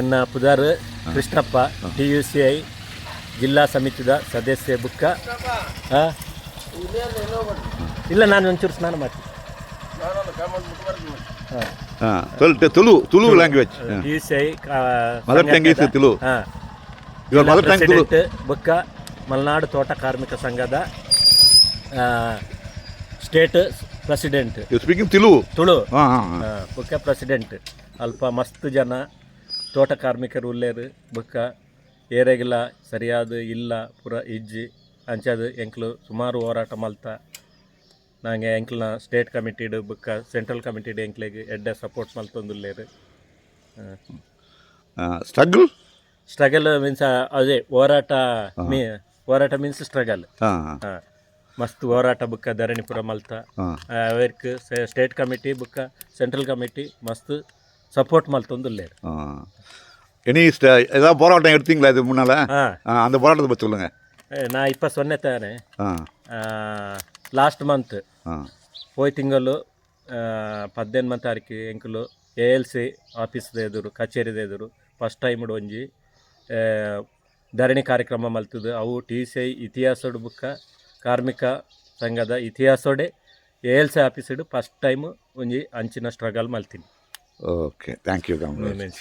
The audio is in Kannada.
ಎನ್ನ ಪುದಾರ್ Krishnappa T U C I ಜಿಲ್ಲಾ ಸಮಿತಿದ ಸದಸ್ಯ ಬುಕ್ಕ? ಇಲ್ಲ ನಾನು ಒಂಚೂರು ಸ್ನಾನ ಮಾಡ್ತೀನಿ. ಹಾಂ. Tulu Tulu language T U C I mother tongue is Tulu. ಇವಾಗ ಮದರ್ ಟಂಗ್ ತುಳು. ಬುಕ್ಕ ಮಲೆನಾಡು ತೋಟ ಕಾರ್ಮಿಕ ಸಂಘದ state president. You speaking Tulu. Tulu. Book president. ಅಲ್ಪ ಮಸ್ತ್ ಜನ. ತೋಟ ಕಾರ್ಮಿಕರು ಉಳ್ಳೇರು ಬುಕ್ಕ ಏರೆಗಿಲ್ಲ ಸರಿಯಾದ ಇಲ್ಲ ಪುರ ಇಜ್ಜಿ ಅಂಚದು ಎಂಕ್ಲು ಸುಮಾರು ಹೋರಾಟ ಮಲ್ತ. ನಂಗೆ ಎಂಕ್ಲನ ಸ್ಟೇಟ್ ಕಮಿಟಿಡ್ ಬುಕ್ಕ ಸೆಂಟ್ರಲ್ ಕಮಿಟಿಡ್ ಎಂಕ್ಲೆಗ್ ಎಡ್ಡೆ ಸಪೋರ್ಟ್ ಮಲ್ತೊಂದುಲ್ಲೇರು ಸ್ಟ್ರಗಲ್ ಸ್ಟ್ರಗಲ್ ಮೀನ್ಸ್ ಅದೇ ಹೋರಾಟ ಮೀ ಹೋರಾಟ ಮೀನ್ಸ್ ಸ್ಟ್ರಗಲ್ ಮಸ್ತ್ ಹೋರಾಟ ಬುಕ್ಕ ಧರಣಿಪುರ ಮಲ್ತ. ಅವರ್ಕ್ ಸ್ಟೇಟ್ ಕಮಿಟಿ ಬುಕ್ಕ ಸೆಂಟ್ರಲ್ ಕಮಿಟಿ ಮಸ್ತ್ ಸಪೋರ್ಟ್ ಮಲ್ತೊಂದುಲ್ಲೇರು ಹಾಂ இனி ஸ்ட- ஏதாவது போராட்டம் எடுத்தீங்களா இது முன்னால் ಹಾಂ அந்த போராட்டத்தை பற்றி சொல்லுங்கள் ನಾ ಇಪ್ಪತ್ತು ಸೊನ್ನೆ ತಾನೆ ஆ ಲಾಸ್ಟ್ ಮಂತ್ ஆ ಹೋಯ್ ತಿಂಗಳು ಪದ್ದೆನ್ಮ ತಾರೀಕು ಎಂಕುಲು ಎ ಎಲ್ ಸಿ ಆಫೀಸ್ದ ಎದುರು ಕಚೇರಿದ ಎದುರು ಫಸ್ಟ್ ಟೈಮ್ ಒಂಜಿ ಆ, ಧರಣಿ ಕಾರ್ಯಕ್ರಮ ಮಲ್ತದು ಅವು ಟಿ ಸಿ ಐ ಇತಿಹಾಸಡು ಬುಕ್ಕ ಕಾರ್ಮಿಕ ಸಂಘದ ಇತಿಹಾಸೋಡೆ ಎ ಎಲ್ ಸಿ ಆಫೀಸಡು ಫಸ್ಟ್ ಟೈಮ್ ಒಂಜಿ ಅಂಚಿನ struggle ಮಲ್ತೀನಿ Okay thank you Kamlesh